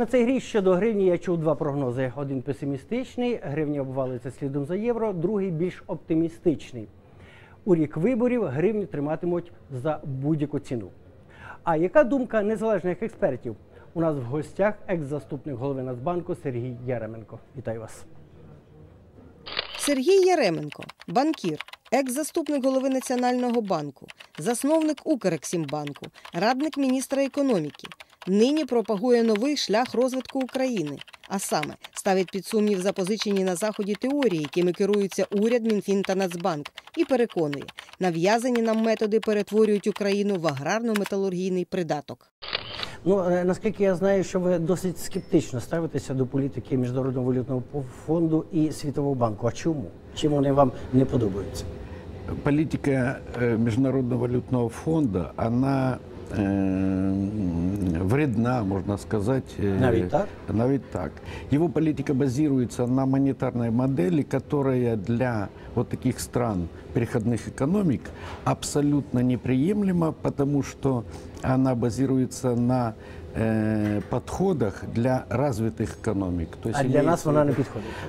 На цей рік щодо гривні я чув два прогнози: один песимістичний, гривня обвалиться слідом за євро, другий більш оптимістичний. У рік виборів гривню триматимуть за будь-яку ціну. А яка думка незалежних експертів? У нас в гостях екс-заступник голови Нацбанку Сергій Яременко. Вітаю вас. Сергій Яременко, банкір, екс-заступник голови Національного банку, засновник Укрексімбанку, радник міністра економіки. Нині пропагує новий шлях розвитку України, а саме ставить під сумнів запозичені на заході теорії, якими керуються уряд, Мінфін та Нацбанк, і переконує, нав'язані нам методи перетворюють Україну в аграрно-металургійний придаток. Ну е, наскільки я знаю, що ви досить скептично ставитеся до політики Міжнародного валютного фонду і Світового банку. А чому? Чим вони вам не подобаються? Политика э, Международного валютного фонда, она вредна, можно сказать. э, Навіть так? Навіть так. Его политика базируется на монетарной модели, которая для вот таких стран переходных экономик абсолютно неприемлема, потому что она базируется на э, подходах для развитых экономик. То А для нас в вона не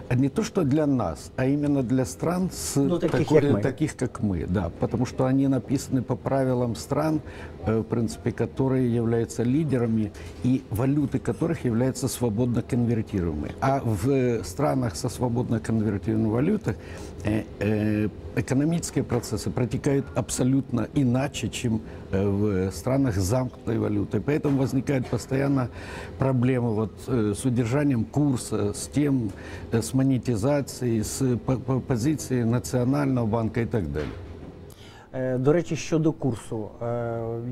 а Не то, что для нас, а именно для стран, с Ну, таких, такой- как мы. таких, как мы, да, потому что они написаны по правилам стран, э, в принципе, которые являются лидерами и валюты которых являются свободно конвертируемые. А в э, странах со свободно конвертируемой валютой э, э, экономические процессы протекают абсолютно иначе, чем э, в странах замкнутой валютой. Поэтому возникает постоянно проблемы вот, э, с удержанием курса, с тем, э, с монетизацией, с по- по- позицией Национального банка и так далее. Е, До речі, щодо курсу, е,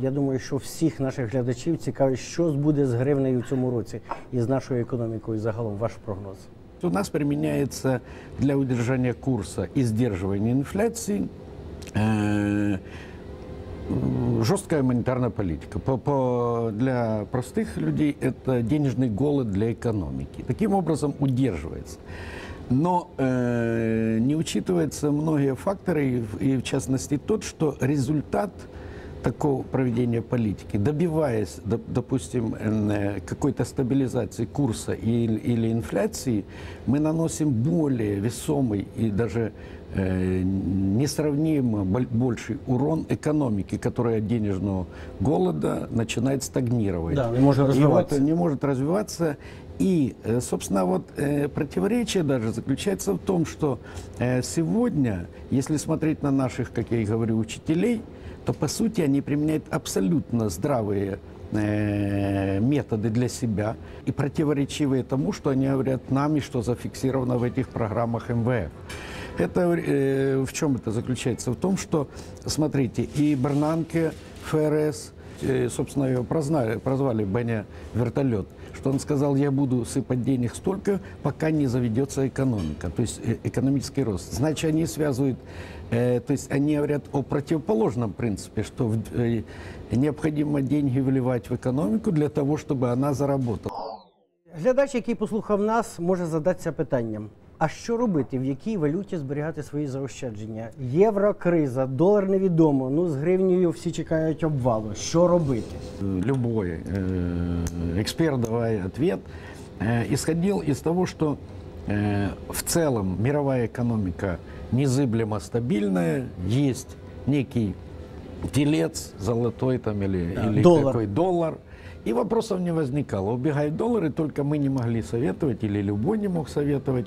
я думаю, що всіх наших глядачів цікавить, що буде з гривнею в цьому році і з нашою економікою загалом. Ваш прогноз. У нас применяется для удержания курса и сдерживания инфляции э, м, жесткая монетарная политика. По, по- для простых людей это денежный голод для экономики. Таким образом удерживается. Но э, не учитываются многие факторы, и и в частности тот, что результат такого проведения политики, добиваясь, доп- допустим, э, какой-то стабилизации курса или, инфляции, мы наносим более весомый и даже э, несравнимо боль- больший урон экономике, которая от денежного голода начинает стагнировать. Да, не может И вот развиваться. не может развиваться. И, э, собственно, вот э, противоречие даже заключается в том, что э, сегодня, если смотреть на наших, как я и говорю, учителей, то по сути они применяют абсолютно здравые методы для себя и противоречивые тому, что они говорят нам и что зафиксировано в этих программах МВФ. Это э, в чем это заключается? В том, что, смотрите, и Бернанке, ФРС, э, собственно, его прознали, прозвали Беня вертолет, что он сказал, я буду сыпать денег столько, пока не заведется экономика, то есть э, экономический рост. Значит, они связывают, э, то есть они говорят о противоположном принципе, что в- э, необходимо деньги вливать в экономику для того, чтобы она заработала. Глядач, який послухав нас, може задатися питанням: а що робити, в якій валюті зберігати свої заощадження? Євро, криза, долар невідомо. Ну з гривнею всі чекають обвалу. Що робити? любой э, эксперт, давая ответ, э, исходил из того, что э, в целом мировая экономика незыблемо стабильная, есть некий телец золотой там или, Да, или доллар. какой доллар. И вопросов не возникало. Убегают доллары, только мы не могли советовать, или любой не мог советовать,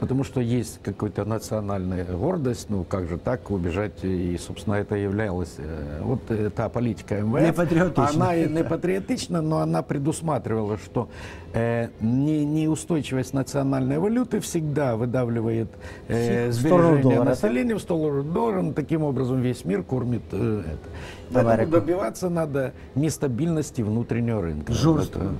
потому что есть какая-то национальная гордость, ну как же так убежать, и, собственно, это являлось, э, вот та политика МВФ. Она не патриотична, но она предусматривала, что э, не- неустойчивость национальной валюты всегда выдавливает э, сбережения населения в сторону доллара. Ну, Таким образом, весь мир кормит э, это. Добиваться надо нестабильности внутреннего рынка. Жестко. Это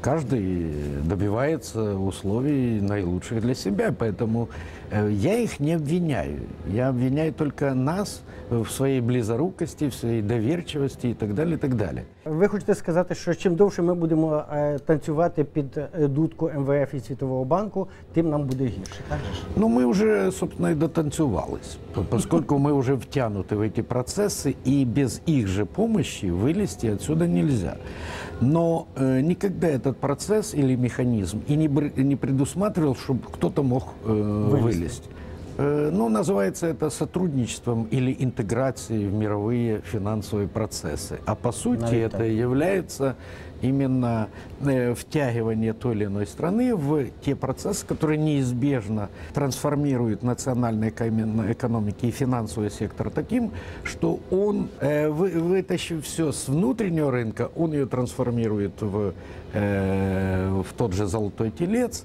Каждый добивается условий наилучших для себя, поэтому э, я их не обвиняю. Я обвиняю только нас, в своей близорукости, в своей доверчивости и так далее, и так далее. Ви хочете сказати, що чим довше ми будемо е, танцювати під е, дудку МВФ і Світового банку, тим нам буде гірше. Так же ж? Ну, мы уже, собственно, и дотанцевались, по- поскольку мы уже втянуты в эти процессы, и без их же помощи вылезти отсюда нельзя. Но э, никогда этот процесс или механизм и не, бр- не предусматривал, чтобы кто-то мог э, Вылезти. вылезти. Э, Ну, называется это сотрудничеством или интеграцией в мировые финансовые процессы. А по сути Наверное, это так. является именно э, втягивание той или иной страны в те процессы, которые неизбежно трансформируют национальные эконом- экономики и финансовый сектор таким, что он, э, вы- вытащив все с внутреннего рынка, он ее трансформирует в, в тот же золотой телец,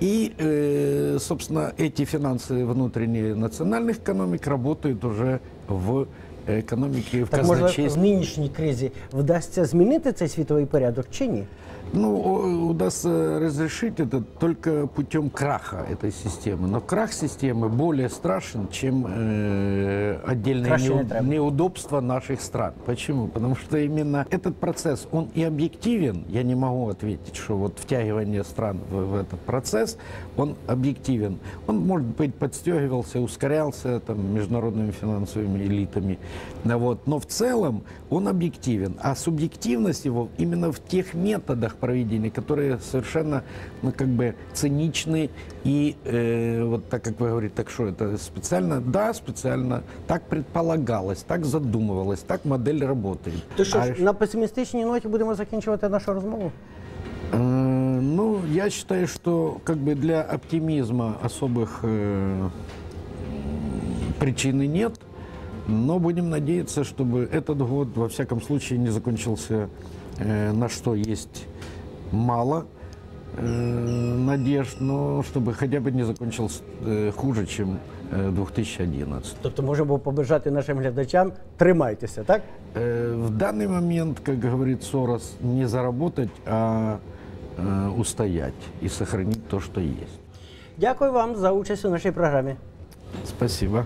и, э, собственно, эти финансы внутренние национальных экономик работают уже в экономике, в Так може в казначействе. нинішній кризі вдасться змінити цей світовий порядок чи ні? Ну, удастся разрешить это только путем краха этой системы. Но крах системы более страшен, чем э, отдельные неу- неудобства наших стран. Почему? Потому что именно этот процесс, он и объективен. Я не могу ответить, что вот втягивание стран в, в этот процесс, он объективен. Он, может быть, подстегивался, ускорялся там, международными финансовыми элитами. Вот. Но в целом он объективен. А субъективность его именно в тех методах проведения, которые совершенно ну, как бы циничны и э, вот так, как вы говорите, так что это специально? Да, специально. Так предполагалось, так задумывалось, так модель работает. То що А ж, на песимістичній ноті будемо закінчувати нашу розмову? Э, Ну, я считаю, что как бы для оптимизма особых э, причины нет, но будем надеяться, чтобы этот год во всяком случае не закончился э, на что есть мало э, надежд, но чтобы хотя бы не закончился э, хуже, чем э, 2011. Тобто можемо побажати нашим глядачам тримайтеся, так? Э, В данный момент, как говорит Сорос, не заработать, а э, устоять и сохранить то, что есть. Дякую вам за участь у нашій програмі. Спасибо.